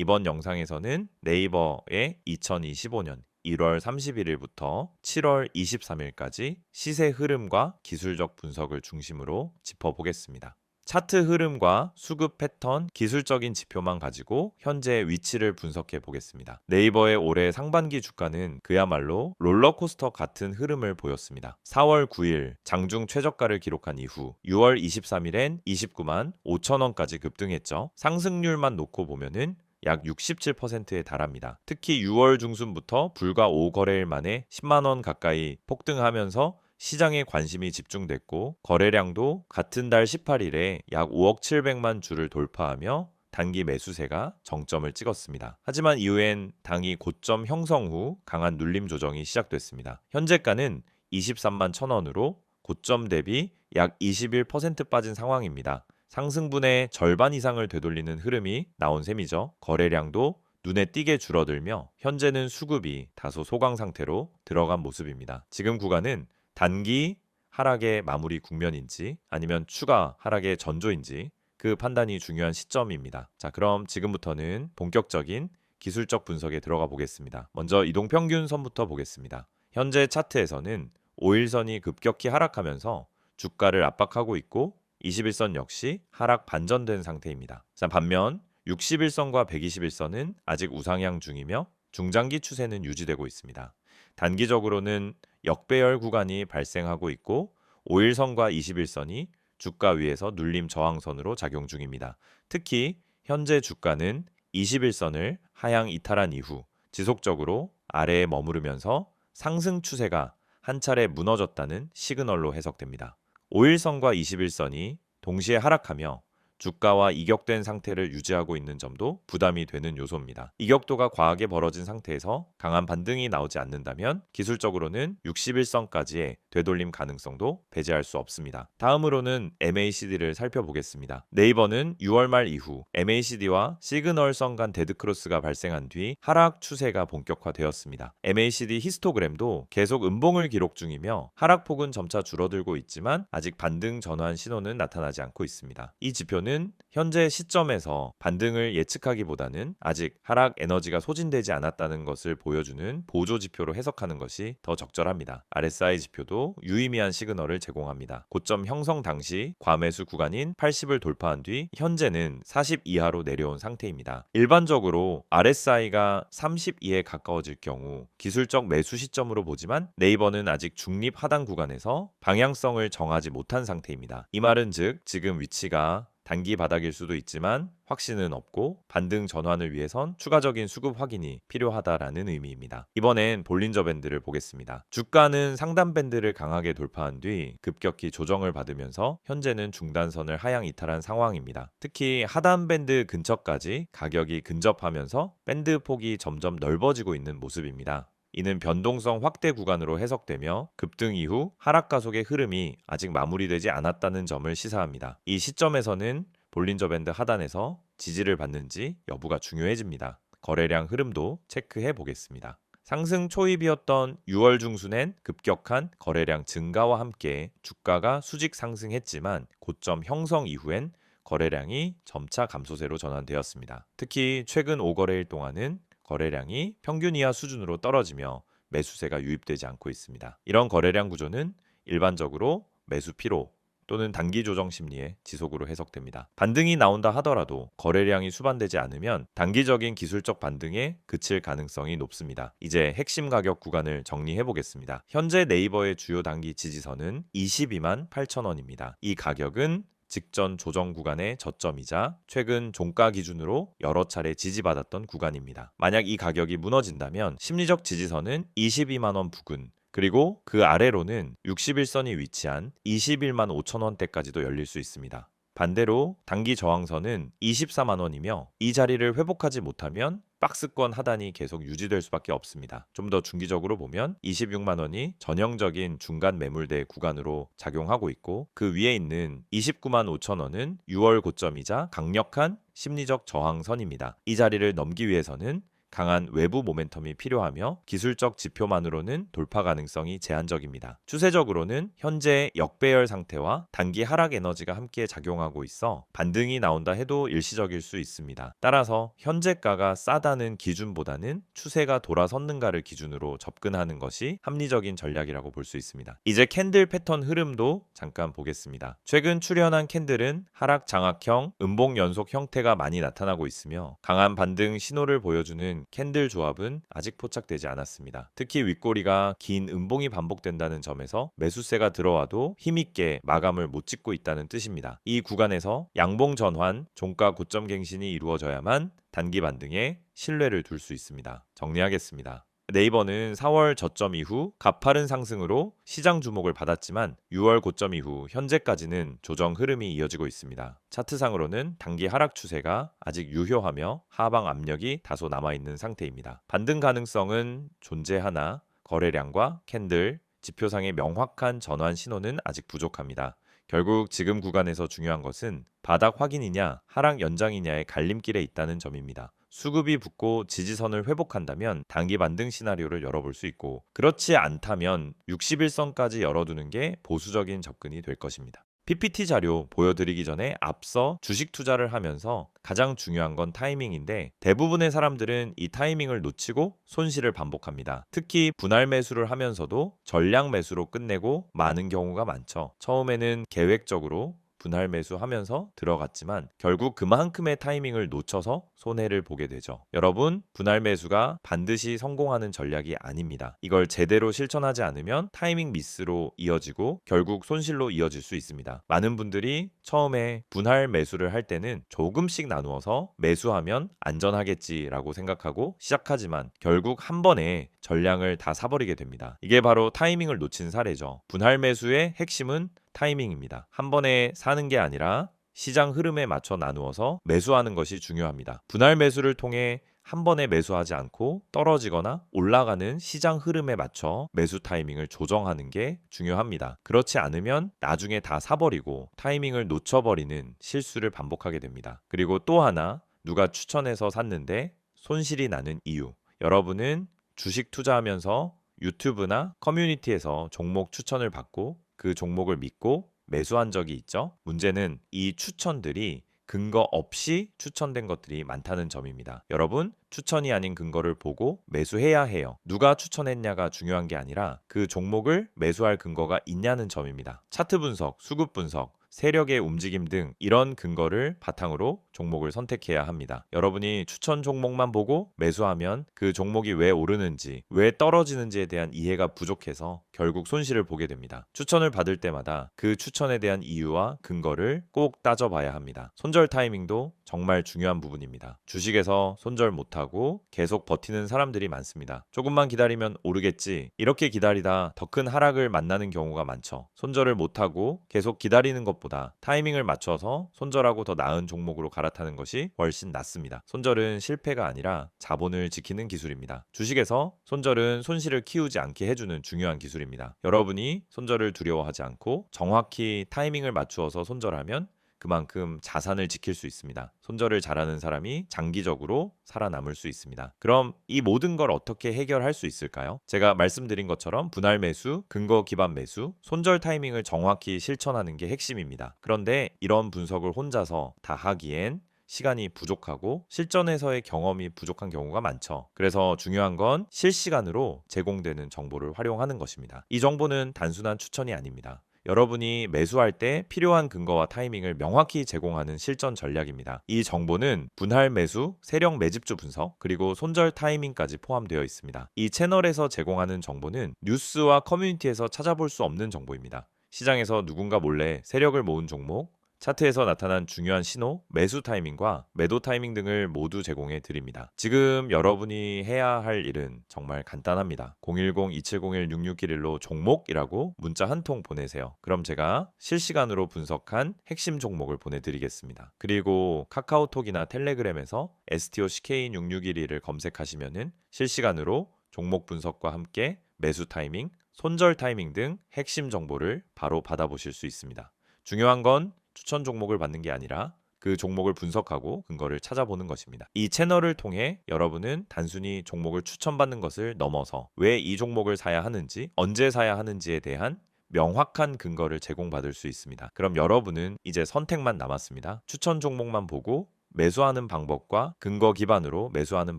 이번 영상에서는 네이버의 2025년 1월 31일부터 7월 23일까지 시세 흐름과 기술적 분석을 중심으로 짚어보겠습니다. 차트 흐름과 수급 패턴, 기술적인 지표만 가지고 현재 위치를 분석해 보겠습니다. 네이버의 올해 상반기 주가는 그야말로 롤러코스터 같은 흐름을 보였습니다. 4월 9일 장중 최저가를 기록한 이후 6월 23일엔 29만 5천 원까지 급등했죠. 상승률만 놓고 보면은 약 67%에 달합니다. 특히 6월 중순부터 불과 5거래일 만에 10만 원 가까이 폭등하면서 시장에 관심이 집중됐고 거래량도 같은 달 18일에 약 5억 700만 주를 돌파하며 단기 매수세가 정점을 찍었습니다. 하지만 이후엔 당이 고점 형성 후 강한 눌림 조정이 시작됐습니다. 현재가는 23만 1000원으로 고점 대비 약 21% 빠진 상황입니다. 상승분의 절반 이상을 되돌리는 흐름이 나온 셈이죠. 거래량도 눈에 띄게 줄어들며 현재는 수급이 다소 소강 상태로 들어간 모습입니다. 지금 구간은 단기 하락의 마무리 국면인지 아니면 추가 하락의 전조인지 그 판단이 중요한 시점입니다. 자, 그럼 지금부터는 본격적인 기술적 분석에 들어가 보겠습니다. 먼저 이동평균 선부터 보겠습니다. 현재 차트에서는 5일선이 급격히 하락하면서 주가를 압박하고 있고 21선 역시 하락 반전된 상태입니다. 자, 반면 61선과 121선은 아직 우상향 중이며 중장기 추세는 유지되고 있습니다. 단기적으로는 역배열 구간이 발생하고 있고 5일선과 21선이 주가 위에서 눌림 저항선으로 작용 중입니다. 특히 현재 주가는 21선을 하향 이탈한 이후 지속적으로 아래에 머무르면서 상승 추세가 한 차례 무너졌다는 시그널로 해석됩니다. 5일선과 21선이 동시에 하락하며 주가와 이격된 상태를 유지하고 있는 점도 부담이 되는 요소입니다. 이격도가 과하게 벌어진 상태에서 강한 반등이 나오지 않는다면 기술적으로는 61선까지의 되돌림 가능성도 배제할 수 없습니다. 다음으로는 MACD를 살펴보겠습니다. 네이버는 6월 말 이후 MACD와 시그널선 간 데드크로스가 발생한 뒤 하락 추세가 본격화되었습니다. MACD 히스토그램도 계속 음봉을 기록 중이며 하락폭은 점차 줄어들고 있지만 아직 반등 전환 신호는 나타나지 않고 있습니다. 이 지표는 는 현재 시점에서 반등을 예측하기보다는 아직 하락 에너지가 소진되지 않았다는 것을 보여주는 보조 지표로 해석하는 것이 더 적절합니다. RSI 지표도 유의미한 시그널을 제공합니다. 고점 형성 당시 과매수 구간인 80을 돌파한 뒤 현재는 40 이하로 내려온 상태입니다. 일반적으로 RSI가 30 이에 가까워질 경우 기술적 매수 시점으로 보지만 네이버는 아직 중립 하단 구간에서 방향성을 정하지 못한 상태입니다. 이 말은 즉 지금 위치가 단기 바닥일 수도 있지만 확신은 없고 반등 전환을 위해선 추가적인 수급 확인이 필요하다라는 의미입니다. 이번엔 볼린저 밴드를 보겠습니다. 주가는 상단 밴드를 강하게 돌파한 뒤 급격히 조정을 받으면서 현재는 중단선을 하향 이탈한 상황입니다. 특히 하단 밴드 근처까지 가격이 근접하면서 밴드 폭이 점점 넓어지고 있는 모습입니다. 이는 변동성 확대 구간으로 해석되며 급등 이후 하락 가속의 흐름이 아직 마무리되지 않았다는 점을 시사합니다. 이 시점에서는 볼린저 밴드 하단에서 지지를 받는지 여부가 중요해집니다. 거래량 흐름도 체크해 보겠습니다. 상승 초입이었던 6월 중순엔 급격한 거래량 증가와 함께 주가가 수직 상승했지만 고점 형성 이후엔 거래량이 점차 감소세로 전환되었습니다. 특히 최근 5거래일 동안은 거래량이 평균 이하 수준으로 떨어지며 매수세가 유입되지 않고 있습니다. 이런 거래량 구조는 일반적으로 매수 피로 또는 단기 조정 심리의 지속으로 해석됩니다. 반등이 나온다 하더라도 거래량이 수반되지 않으면 단기적인 기술적 반등에 그칠 가능성이 높습니다. 이제 핵심 가격 구간을 정리해 보겠습니다. 현재 네이버의 주요 단기 지지선은 22만 8천 원입니다. 이 가격은 직전 조정 구간의 저점이자 최근 종가 기준으로 여러 차례 지지받았던 구간입니다. 만약 이 가격이 무너진다면 심리적 지지선은 22만 원 부근 그리고 그 아래로는 61선이 위치한 21만 5천 원대까지도 열릴 수 있습니다. 반대로 단기 저항선은 24만 원이며 이 자리를 회복하지 못하면 박스권 하단이 계속 유지될 수밖에 없습니다. 좀 더 중기적으로 보면 26만 원이 전형적인 중간 매물대 구간으로 작용하고 있고 그 위에 있는 29만 5천 원은 6월 고점이자 강력한 심리적 저항선입니다. 이 자리를 넘기 위해서는 강한 외부 모멘텀이 필요하며 기술적 지표만으로는 돌파 가능성이 제한적입니다. 추세적으로는 현재 역배열 상태와 단기 하락 에너지가 함께 작용하고 있어 반등이 나온다 해도 일시적일 수 있습니다. 따라서 현재가가 싸다는 기준보다는 추세가 돌아섰는가를 기준으로 접근하는 것이 합리적인 전략이라고 볼 수 있습니다. 이제 캔들 패턴 흐름도 잠깐 보겠습니다. 최근 출현한 캔들은 하락 장악형, 음봉 연속 형태가 많이 나타나고 있으며 강한 반등 신호를 보여주는 캔들 조합은 아직 포착되지 않았습니다. 특히 윗꼬리가 긴 음봉이 반복된다는 점에서 매수세가 들어와도 힘있게 마감을 못 짓고 있다는 뜻입니다. 이 구간에서 양봉 전환, 종가 고점 갱신이 이루어져야만 단기 반등에 신뢰를 둘 수 있습니다. 정리하겠습니다. 네이버는 4월 저점 이후 가파른 상승으로 시장 주목을 받았지만 6월 고점 이후 현재까지는 조정 흐름이 이어지고 있습니다. 차트상으로는 단기 하락 추세가 아직 유효하며 하방 압력이 다소 남아있는 상태입니다. 반등 가능성은 존재하나 거래량과 캔들, 지표상의 명확한 전환 신호는 아직 부족합니다. 결국 지금 구간에서 중요한 것은 바닥 확인이냐 하락 연장이냐의 갈림길에 있다는 점입니다. 수급이 붙고 지지선을 회복한다면 단기 반등 시나리오를 열어볼 수 있고 그렇지 않다면 60일선까지 열어두는 게 보수적인 접근이 될 것입니다. PPT 자료 보여드리기 전에 앞서 주식 투자를 하면서 가장 중요한 건 타이밍인데 대부분의 사람들은 이 타이밍을 놓치고 손실을 반복합니다. 특히 분할 매수를 하면서도 전량 매수로 끝내고 많은 경우가 많죠. 처음에는 계획적으로 분할 매수하면서 들어갔지만 결국 그만큼의 타이밍을 놓쳐서 손해를 보게 되죠. 여러분, 분할 매수가 반드시 성공하는 전략이 아닙니다. 이걸 제대로 실천하지 않으면 타이밍 미스로 이어지고 결국 손실로 이어질 수 있습니다. 많은 분들이 처음에 분할 매수를 할 때는 조금씩 나누어서 매수하면 안전하겠지라고 생각하고 시작하지만 결국 한 번에 전량을 다 사버리게 됩니다. 이게 바로 타이밍을 놓친 사례죠. 분할 매수의 핵심은 타이밍입니다. 한 번에 사는 게 아니라 시장 흐름에 맞춰 나누어서 매수하는 것이 중요합니다. 분할 매수를 통해 한 번에 매수하지 않고 떨어지거나 올라가는 시장 흐름에 맞춰 매수 타이밍을 조정하는 게 중요합니다. 그렇지 않으면 나중에 다 사버리고 타이밍을 놓쳐버리는 실수를 반복하게 됩니다. 그리고 또 하나 누가 추천해서 샀는데 손실이 나는 이유. 여러분은 주식 투자하면서 유튜브나 커뮤니티에서 종목 추천을 받고 그 종목을 믿고 매수한 적이 있죠. 문제는 이 추천들이 근거 없이 추천된 것들이 많다는 점입니다. 여러분, 추천이 아닌 근거를 보고 매수해야 해요. 누가 추천했냐가 중요한 게 아니라 그 종목을 매수할 근거가 있냐는 점입니다. 차트 분석, 수급 분석, 세력의 움직임 등 이런 근거를 바탕으로 종목을 선택해야 합니다. 여러분이 추천 종목만 보고 매수하면 그 종목이 왜 오르는지, 왜 떨어지는지에 대한 이해가 부족해서 결국 손실을 보게 됩니다. 추천을 받을 때마다 그 추천에 대한 이유와 근거를 꼭 따져봐야 합니다. 손절 타이밍도 정말 중요한 부분입니다. 주식에서 손절 못하고 계속 버티는 사람들이 많습니다. 조금만 기다리면 오르겠지. 이렇게 기다리다 더 큰 하락을 만나는 경우가 많죠. 손절을 못하고 계속 기다리는 것보다 타이밍을 맞춰서 손절하고 더 나은 종목으로 갈아타는 것이 훨씬 낫습니다. 손절은 실패가 아니라 자본을 지키는 기술입니다. 주식에서 손절은 손실을 키우지 않게 해주는 중요한 기술입니다. 여러분이 손절을 두려워하지 않고 정확히 타이밍을 맞추어서 손절하면 그만큼 자산을 지킬 수 있습니다. 손절을 잘하는 사람이 장기적으로 살아남을 수 있습니다. 그럼 이 모든 걸 어떻게 해결할 수 있을까요? 제가 말씀드린 것처럼 분할 매수, 근거 기반 매수, 손절 타이밍을 정확히 실천하는 게 핵심입니다. 그런데 이런 분석을 혼자서 다 하기엔 시간이 부족하고 실전에서의 경험이 부족한 경우가 많죠. 그래서 중요한 건 실시간으로 제공되는 정보를 활용하는 것입니다. 이 정보는 단순한 추천이 아닙니다. 여러분이 매수할 때 필요한 근거와 타이밍을 명확히 제공하는 실전 전략입니다. 이 정보는 분할 매수, 세력 매집주 분석, 그리고 손절 타이밍까지 포함되어 있습니다. 이 채널에서 제공하는 정보는 뉴스와 커뮤니티에서 찾아볼 수 없는 정보입니다. 시장에서 누군가 몰래 세력을 모은 종목, 차트에서 나타난 중요한 신호, 매수 타이밍과 매도 타이밍 등을 모두 제공해 드립니다. 지금 여러분이 해야 할 일은 정말 간단합니다. 010-2701-6611로 종목이라고 문자 한 통 보내세요. 그럼 제가 실시간으로 분석한 핵심 종목을 보내드리겠습니다. 그리고 카카오톡이나 텔레그램에서 STOCK6611을 검색하시면은 실시간으로 종목 분석과 함께 매수 타이밍, 손절 타이밍 등 핵심 정보를 바로 받아보실 수 있습니다. 중요한 건 추천 종목을 받는 게 아니라 그 종목을 분석하고 근거를 찾아보는 것입니다. 이 채널을 통해 여러분은 단순히 종목을 추천받는 것을 넘어서 왜 이 종목을 사야 하는지, 언제 사야 하는지에 대한 명확한 근거를 제공받을 수 있습니다. 그럼 여러분은 이제 선택만 남았습니다. 추천 종목만 보고 매수하는 방법과 근거 기반으로 매수하는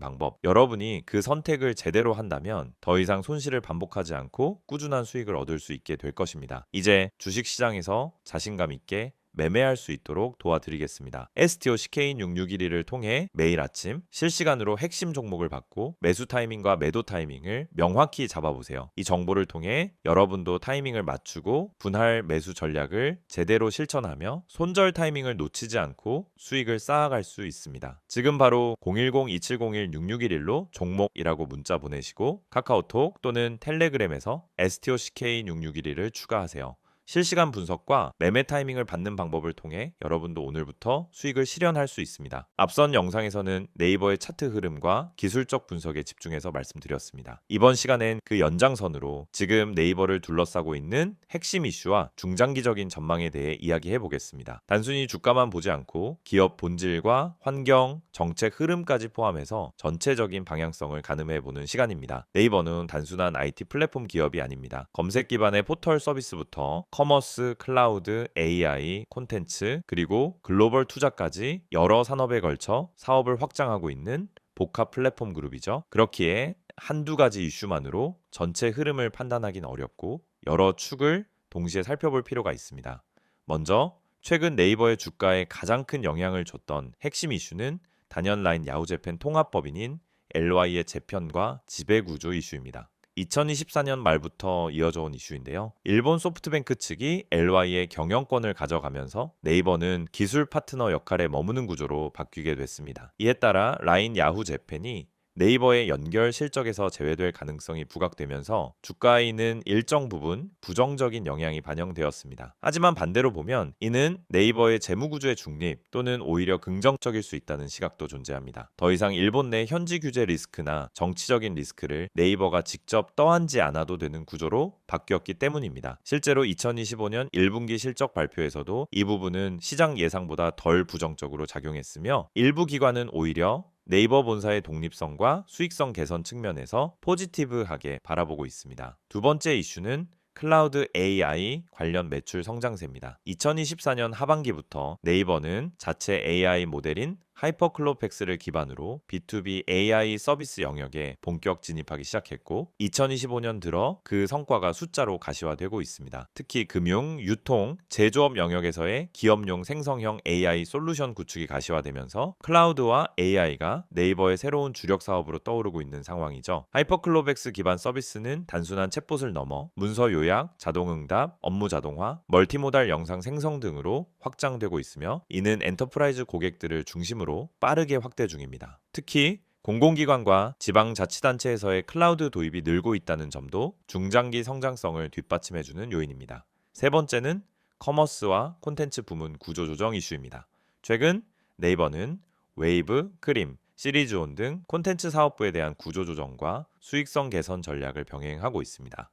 방법. 여러분이 그 선택을 제대로 한다면 더 이상 손실을 반복하지 않고 꾸준한 수익을 얻을 수 있게 될 것입니다. 이제 주식 시장에서 자신감 있게 매매할 수 있도록 도와드리겠습니다. STO CK인 6611을 통해 매일 아침 실시간으로 핵심 종목을 받고 매수 타이밍과 매도 타이밍을 명확히 잡아보세요. 이 정보를 통해 여러분도 타이밍을 맞추고 분할 매수 전략을 제대로 실천하며 손절 타이밍을 놓치지 않고 수익을 쌓아갈 수 있습니다. 지금 바로 010-2701-6611로 종목이라고 문자 보내시고 카카오톡 또는 텔레그램에서 STO CK인 6611을 추가하세요. 실시간 분석과 매매 타이밍을 받는 방법을 통해 여러분도 오늘부터 수익을 실현할 수 있습니다. 앞선 영상에서는 네이버의 차트 흐름과 기술적 분석에 집중해서 말씀드렸습니다. 이번 시간엔 그 연장선으로 지금 네이버를 둘러싸고 있는 핵심 이슈와 중장기적인 전망에 대해 이야기해 보겠습니다. 단순히 주가만 보지 않고 기업 본질과 환경, 정책 흐름까지 포함해서 전체적인 방향성을 가늠해 보는 시간입니다. 네이버는 단순한 IT 플랫폼 기업이 아닙니다. 검색 기반의 포털 서비스부터 커머스, 클라우드, AI, 콘텐츠, 그리고 글로벌 투자까지 여러 산업에 걸쳐 사업을 확장하고 있는 복합 플랫폼 그룹이죠. 그렇기에 한두 가지 이슈만으로 전체 흐름을 판단하기는 어렵고 여러 축을 동시에 살펴볼 필요가 있습니다. 먼저 최근 네이버의 주가에 가장 큰 영향을 줬던 핵심 이슈는 단연 라인 야후재팬 통합법인인 LY의 재편과 지배구조 이슈입니다. 2024년 말부터 이어져 온 이슈인데요. 일본 소프트뱅크 측이 LY의 경영권을 가져가면서 네이버는 기술 파트너 역할에 머무는 구조로 바뀌게 됐습니다. 이에 따라 라인 야후 재팬이 네이버의 연결 실적에서 제외될 가능성이 부각되면서 주가에 있는 일정 부분 부정적인 영향이 반영되었습니다. 하지만 반대로 보면 이는 네이버의 재무구조의 중립 또는 오히려 긍정적일 수 있다는 시각도 존재합니다. 더 이상 일본 내 현지 규제 리스크나 정치적인 리스크를 네이버가 직접 떠안지 않아도 되는 구조로 바뀌었기 때문입니다. 실제로 2025년 1분기 실적 발표에서도 이 부분은 시장 예상보다 덜 부정적으로 작용했으며 일부 기관은 오히려 네이버 본사의 독립성과 수익성 개선 측면에서 포지티브하게 바라보고 있습니다. 두 번째 이슈는 클라우드 AI 관련 매출 성장세입니다. 2024년 하반기부터 네이버는 자체 AI 모델인 하이퍼클로펙스를 기반으로 B2B AI 서비스 영역에 본격 진입하기 시작했고 2025년 들어 그 성과가 숫자로 가시화되고 있습니다. 특히 금융, 유통, 제조업 영역에서의 기업용 생성형 AI 솔루션 구축이 가시화되면서 클라우드와 AI가 네이버의 새로운 주력 사업으로 떠오르고 있는 상황이죠. 하이퍼클로펙스 기반 서비스는 단순한 챗봇을 넘어 문서 요약, 자동 응답, 업무 자동화, 멀티모달 영상 생성 등으로 확장되고 있으며 이는 엔터프라이즈 고객들을 중심으로 기반으로 빠르게 확대 중입니다. 특히 공공기관과 지방자치단체에서의 클라우드 도입이 늘고 있다는 점도 중장기 성장성을 뒷받침해주는 요인입니다. 세 번째는 커머스와 콘텐츠 부문 구조 조정 이슈입니다. 최근 네이버는 웨이브, 크림, 시리즈온 등 콘텐츠 사업부에 대한 구조 조정과 수익성 개선 전략을 병행하고 있습니다.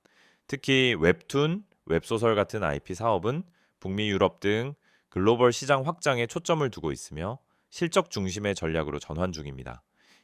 특히 웹툰, 웹소설 같은 IP 사업은 북미 유럽 등 글로벌 시장 확장에 초점을 두고 있으며 실적 중심의 전략으로 전환 중입니다.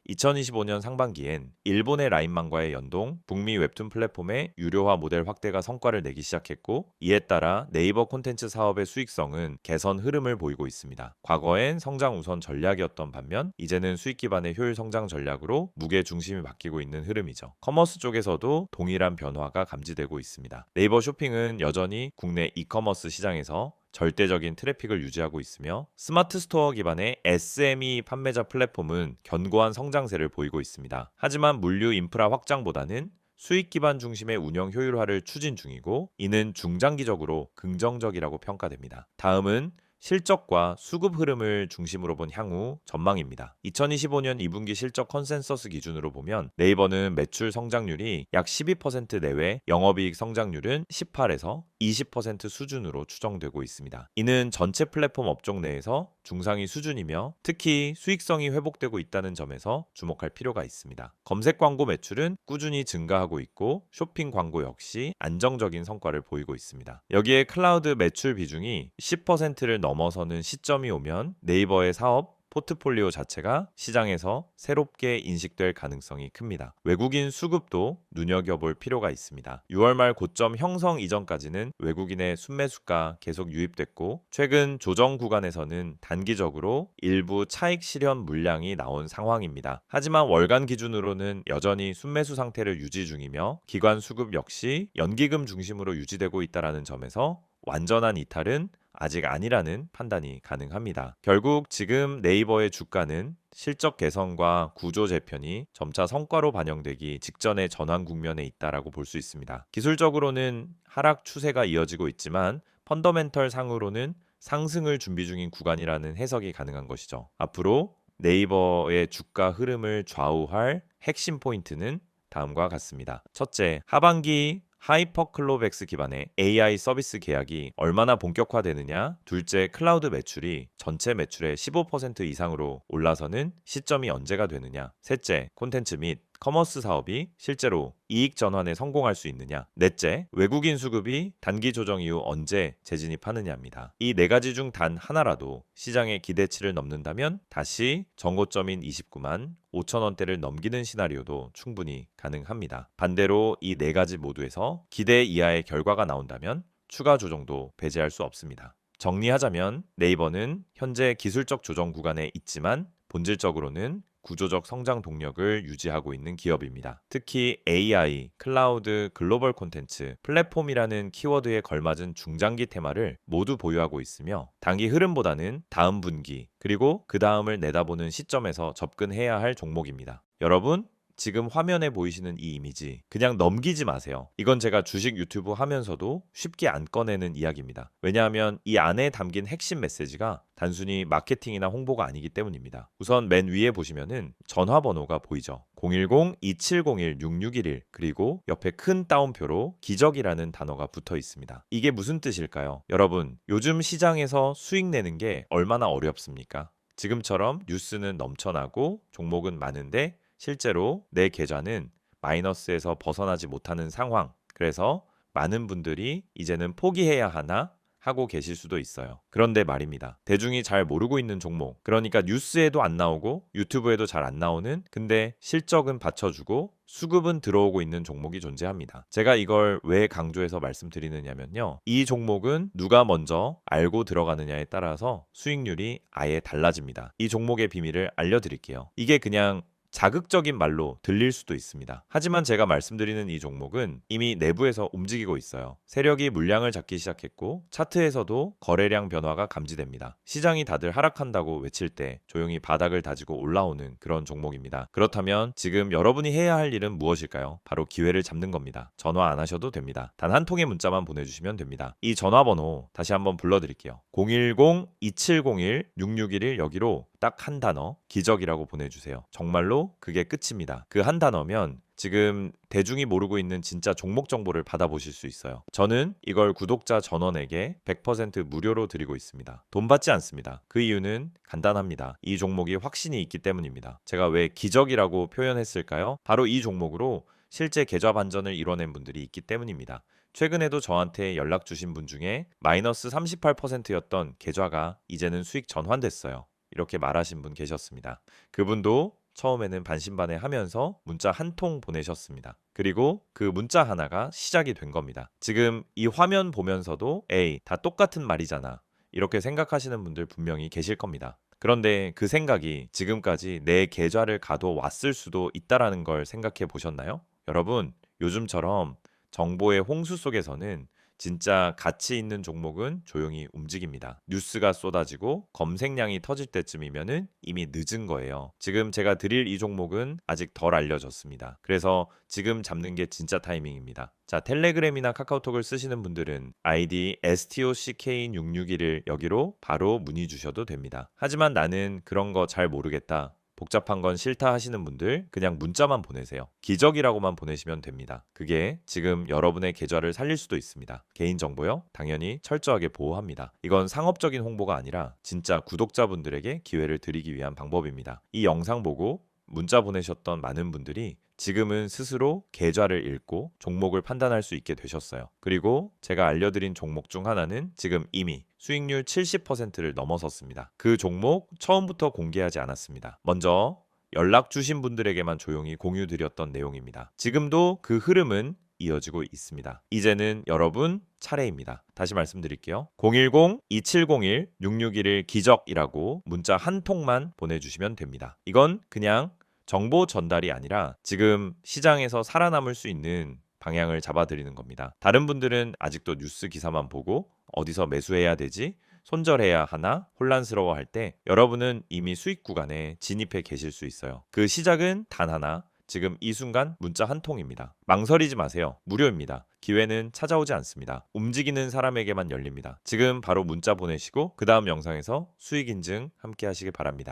2025년 상반기엔 일본의 라인망과의 연동, 북미 웹툰 플랫폼의 유료화 모델 확대가 성과를 내기 시작했고 이에 따라 네이버 콘텐츠 사업의 수익성은 개선 흐름을 보이고 있습니다. 과거엔 성장 우선 전략이었던 반면 이제는 수익 기반의 효율 성장 전략으로 무게 중심이 바뀌고 있는 흐름이죠. 커머스 쪽에서도 동일한 변화가 감지되고 있습니다. 네이버 쇼핑은 여전히 국내 이커머스 시장에서 절대적인 트래픽을 유지하고 있으며 스마트 스토어 기반의 SME 판매자 플랫폼은 견고한 성장세를 보이고 있습니다. 하지만 물류 인프라 확장보다는 수익 기반 중심의 운영 효율화를 추진 중이고 이는 중장기적으로 긍정적이라고 평가됩니다. 다음은 실적과 수급 흐름을 중심으로 본 향후 전망입니다. 2025년 2분기 실적 컨센서스 기준으로 보면 네이버는 매출 성장률이 약 12% 내외, 영업이익 성장률은 18에서 20% 수준으로 추정되고 있습니다. 이는 전체 플랫폼 업종 내에서 중상위 수준이며 특히 수익성이 회복되고 있다는 점에서 주목할 필요가 있습니다. 검색 광고 매출은 꾸준히 증가하고 있고 쇼핑 광고 역시 안정적인 성과를 보이고 있습니다. 여기에 클라우드 매출 비중이 10%를 넘어서는 시점이 오면 네이버의 사업 포트폴리오 자체가 시장에서 새롭게 인식될 가능성이 큽니다. 외국인 수급도 눈여겨볼 필요가 있습니다. 6월 말 고점 형성 이전까지는 외국인의 순매수가 계속 유입됐고 최근 조정 구간에서는 단기적으로 일부 차익 실현 물량이 나온 상황입니다. 하지만 월간 기준으로는 여전히 순매수 상태를 유지 중이며 기관 수급 역시 연기금 중심으로 유지되고 있다는 점에서 완전한 이탈은 아직 아니라는 판단이 가능합니다. 결국 지금 네이버의 주가는 실적 개선과 구조 재편이 점차 성과로 반영되기 직전의 전환 국면에 있다라고 볼 수 있습니다. 기술적으로는 하락 추세가 이어지고 있지만 펀더멘털 상으로는 상승을 준비 중인 구간이라는 해석이 가능한 것이죠. 앞으로 네이버의 주가 흐름을 좌우할 핵심 포인트는 다음과 같습니다. 첫째, 하반기 하이퍼클로백스 기반의 AI 서비스 계약이 얼마나 본격화되느냐, 둘째 클라우드 매출이 전체 매출의 15% 이상으로 올라서는 시점이 언제가 되느냐, 셋째 콘텐츠 및 커머스 사업이 실제로 이익 전환에 성공할 수 있느냐. 넷째, 외국인 수급이 단기 조정 이후 언제 재진입하느냐입니다. 이 네 가지 중 단 하나라도 시장의 기대치를 넘는다면 다시 정고점인 29만 5천 원대를 넘기는 시나리오도 충분히 가능합니다. 반대로 이 네 가지 모두에서 기대 이하의 결과가 나온다면 추가 조정도 배제할 수 없습니다. 정리하자면 네이버는 현재 기술적 조정 구간에 있지만 본질적으로는 구조적 성장 동력을 유지하고 있는 기업입니다. 특히 AI, 클라우드, 글로벌 콘텐츠, 플랫폼이라는 키워드에 걸맞은 중장기 테마를 모두 보유하고 있으며 단기 흐름보다는 다음 분기 그리고 그 다음을 내다보는 시점에서 접근해야 할 종목입니다. 여러분, 지금 화면에 보이시는 이 이미지 그냥 넘기지 마세요. 이건 제가 주식 유튜브 하면서도 쉽게 안 꺼내는 이야기입니다. 왜냐하면 이 안에 담긴 핵심 메시지가 단순히 마케팅이나 홍보가 아니기 때문입니다. 우선 맨 위에 보시면은 전화번호가 보이죠. 010-2701-6611 그리고 옆에 큰 따옴표로 기적이라는 단어가 붙어 있습니다. 이게 무슨 뜻일까요? 여러분, 요즘 시장에서 수익 내는 게 얼마나 어렵습니까? 지금처럼 뉴스는 넘쳐나고 종목은 많은데 실제로 내 계좌는 마이너스에서 벗어나지 못하는 상황. 그래서 많은 분들이 이제는 포기해야 하나 하고 계실 수도 있어요. 그런데 말입니다. 대중이 잘 모르고 있는 종목. 그러니까 뉴스에도 안 나오고 유튜브에도 잘 안 나오는 근데 실적은 받쳐주고 수급은 들어오고 있는 종목이 존재합니다. 제가 이걸 왜 강조해서 말씀드리느냐면요. 이 종목은 누가 먼저 알고 들어가느냐에 따라서 수익률이 아예 달라집니다. 이 종목의 비밀을 알려드릴게요. 이게 그냥 자극적인 말로 들릴 수도 있습니다. 하지만 제가 말씀드리는 이 종목은 이미 내부에서 움직이고 있어요. 세력이 물량을 잡기 시작했고 차트에서도 거래량 변화가 감지됩니다. 시장이 다들 하락한다고 외칠 때 조용히 바닥을 다지고 올라오는 그런 종목입니다. 그렇다면 지금 여러분이 해야 할 일은 무엇일까요? 바로 기회를 잡는 겁니다. 전화 안 하셔도 됩니다. 단 한 통의 문자만 보내주시면 됩니다. 이 전화번호 다시 한번 불러드릴게요. 010-2701-6611 여기로 딱 한 단어 기적이라고 보내주세요. 정말로 그게 끝입니다. 그 한 단어면 지금 대중이 모르고 있는 진짜 종목 정보를 받아보실 수 있어요. 저는 이걸 구독자 전원에게 100% 무료로 드리고 있습니다. 돈 받지 않습니다. 그 이유는 간단합니다. 이 종목이 확신이 있기 때문입니다. 제가 왜 기적이라고 표현했을까요? 바로 이 종목으로 실제 계좌 반전을 이뤄낸 분들이 있기 때문입니다. 최근에도 저한테 연락 주신 분 중에 마이너스 38%였던 계좌가 이제는 수익 전환됐어요. 이렇게 말하신 분 계셨습니다. 그분도 처음에는 반신반의 하면서 문자 한 통 보내셨습니다. 그리고 그 문자 하나가 시작이 된 겁니다. 지금 이 화면 보면서도 에이, 다 똑같은 말이잖아. 이렇게 생각하시는 분들 분명히 계실 겁니다. 그런데 그 생각이 지금까지 내 계좌를 가도 왔을 수도 있다라는 걸 생각해 보셨나요? 여러분, 요즘처럼 정보의 홍수 속에서는 진짜 가치 있는 종목은 조용히 움직입니다. 뉴스가 쏟아지고 검색량이 터질 때쯤이면은 이미 늦은 거예요. 지금 제가 드릴 이 종목은 아직 덜 알려졌습니다. 그래서 지금 잡는 게 진짜 타이밍입니다. 자, 텔레그램이나 카카오톡을 쓰시는 분들은 아이디 STOCK661을 여기로 바로 문의 주셔도 됩니다. 하지만 나는 그런 거 잘 모르겠다. 복잡한 건 싫다 하시는 분들 그냥 문자만 보내세요. 기적이라고만 보내시면 됩니다. 그게 지금 여러분의 계좌를 살릴 수도 있습니다. 개인정보요? 당연히 철저하게 보호합니다. 이건 상업적인 홍보가 아니라 진짜 구독자분들에게 기회를 드리기 위한 방법입니다. 이 영상 보고 문자 보내셨던 많은 분들이 지금은 스스로 계좌를 읽고 종목을 판단할 수 있게 되셨어요. 그리고 제가 알려드린 종목 중 하나는 지금 이미 수익률 70%를 넘어섰습니다. 그 종목 처음부터 공개하지 않았습니다. 먼저 연락 주신 분들에게만 조용히 공유드렸던 내용입니다. 지금도 그 흐름은 이어지고 있습니다. 이제는 여러분 차례입니다. 다시 말씀드릴게요. 010-2701-6611 기적이라고 문자 한 통만 보내주시면 됩니다. 이건 그냥 정보 전달이 아니라 지금 시장에서 살아남을 수 있는 방향을 잡아드리는 겁니다. 다른 분들은 아직도 뉴스 기사만 보고 어디서 매수해야 되지? 손절해야 하나 혼란스러워 할 때 여러분은 이미 수익 구간에 진입해 계실 수 있어요. 그 시작은 단 하나. 지금 이 순간 문자 한 통입니다. 망설이지 마세요. 무료입니다. 기회는 찾아오지 않습니다. 움직이는 사람에게만 열립니다. 지금 바로 문자 보내시고 그 다음 영상에서 수익 인증 함께 하시길 바랍니다.